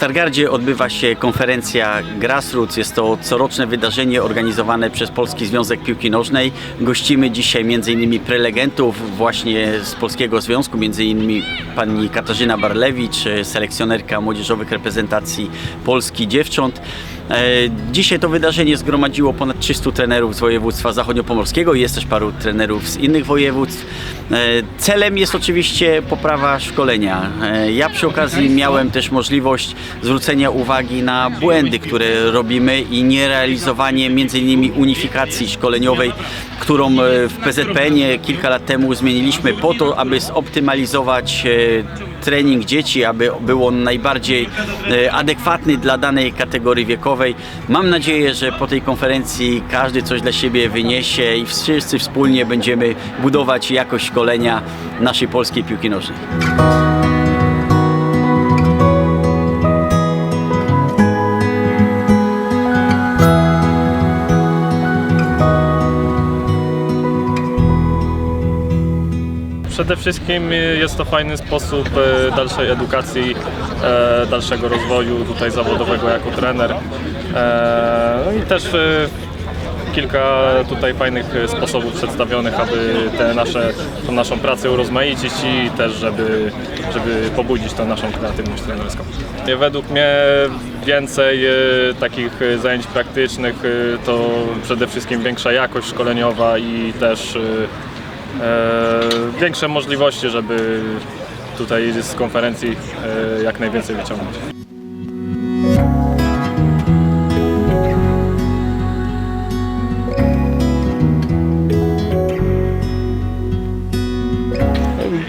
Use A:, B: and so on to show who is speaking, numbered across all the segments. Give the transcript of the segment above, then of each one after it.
A: Stargardzie odbywa się konferencja Grassroots. Jest to coroczne wydarzenie organizowane przez Polski Związek Piłki Nożnej. Gościmy dzisiaj m.in. prelegentów właśnie z Polskiego Związku, m.in. pani Katarzyna Barlewicz, selekcjonerka młodzieżowych reprezentacji Polski dziewcząt. E, Dzisiaj to wydarzenie zgromadziło ponad 300 trenerów z województwa zachodniopomorskiego i jest też paru trenerów z innych województw. E, Celem jest oczywiście poprawa szkolenia. E, Ja przy okazji miałem też możliwość zwrócenia uwagi na błędy, które robimy i nierealizowanie m.in. unifikacji szkoleniowej, którą w PZPN-ie kilka lat temu zmieniliśmy po to, aby zoptymalizować trening dzieci, aby był on najbardziej e, adekwatny dla danej kategorii wiekowej. Mam nadzieję, że po tej konferencji każdy coś dla siebie wyniesie i wszyscy wspólnie będziemy budować jakość szkolenia naszej polskiej piłki nożnej.
B: Przede wszystkim jest to fajny sposób e, dalszej edukacji, e, dalszego rozwoju tutaj zawodowego jako trener. E, No i też kilka tutaj fajnych sposobów przedstawionych, aby te nasze, tą naszą pracę urozmaicić i też, żeby, żeby pobudzić tą naszą kreatywność trenerską. Według mnie więcej takich zajęć praktycznych to przede wszystkim większa jakość szkoleniowa i też większe możliwości, żeby tutaj z konferencji e, jak najwięcej wyciągnąć.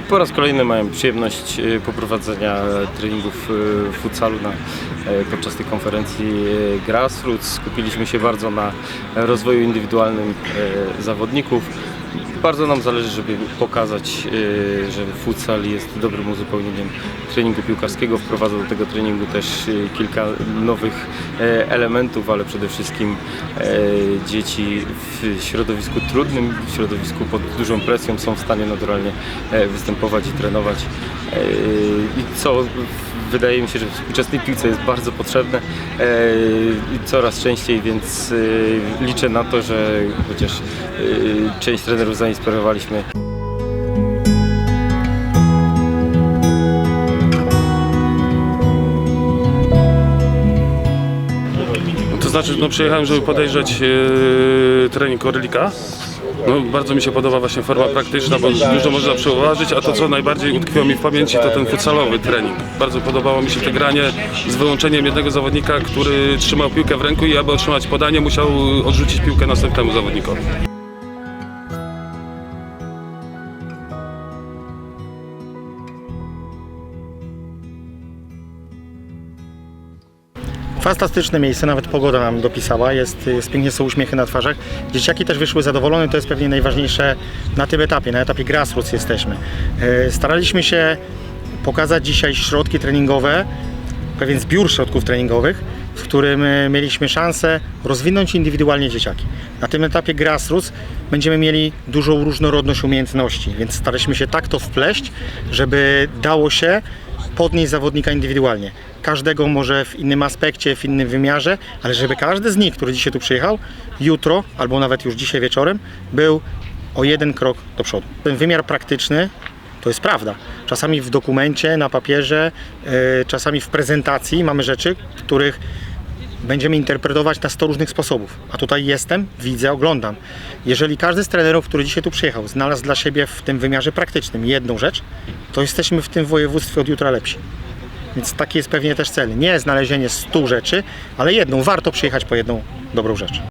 C: Po raz kolejny miałem przyjemność e, poprowadzenia treningów e, futsalu na, e, podczas tej konferencji e, Grassroots. Skupiliśmy się bardzo na rozwoju indywidualnym e, zawodników. Bardzo nam zależy, żeby pokazać, e, że futsal jest dobrym uzupełnieniem treningu piłkarskiego. Wprowadza do tego treningu też e, kilka nowych e, elementów, ale przede wszystkim e, dzieci w środowisku trudnym, w środowisku pod dużą presją są w stanie naturalnie e, występować i trenować. E, I co wydaje mi się, że w współczesnej piłce jest bardzo potrzebne i coraz częściej, więc e, liczę na to, że chociaż e, część trenerów zainspirowaliśmy
D: To znaczy, no przyjechałem, żeby podejrzeć trening Orlika. No, bardzo mi się podoba właśnie forma praktyczna, bo dużo można przełożyć, a to co najbardziej utkwiło mi w pamięci to ten futsalowy trening. Bardzo podobało mi się to granie z wyłączeniem jednego zawodnika, który trzymał piłkę w ręku i aby otrzymać podanie musiał odrzucić piłkę następnemu zawodnikowi.
E: Fantastyczne miejsce, nawet pogoda nam dopisała, jest, jest pięknie są uśmiechy na twarzach. Dzieciaki też wyszły zadowolone, to jest pewnie najważniejsze na tym etapie, na etapie grassroots jesteśmy. E, Staraliśmy się pokazać dzisiaj środki treningowe, pewien zbiór środków treningowych, w którym e, mieliśmy szansę rozwinąć indywidualnie dzieciaki. Na tym etapie grassroots będziemy mieli dużą różnorodność umiejętności, więc staraliśmy się tak to wpleść, żeby dało się podnieść zawodnika indywidualnie. Każdego może w innym aspekcie, w innym wymiarze, ale żeby każdy z nich, który dzisiaj tu przyjechał, jutro albo nawet już dzisiaj wieczorem, był o jeden krok do przodu. Ten wymiar praktyczny to jest prawda. Czasami w dokumencie, na papierze, yy, czasami w prezentacji mamy rzeczy, których będziemy interpretować na 100 różnych sposobów. A tutaj jestem, widzę, oglądam. Jeżeli każdy z trenerów, który dzisiaj tu przyjechał, znalazł dla siebie w tym wymiarze praktycznym jedną rzecz, to jesteśmy w tym województwie od jutra lepsi. Więc taki jest pewnie też cel. Nie znalezienie 100 rzeczy, ale jedną. Warto przyjechać po jedną dobrą rzecz.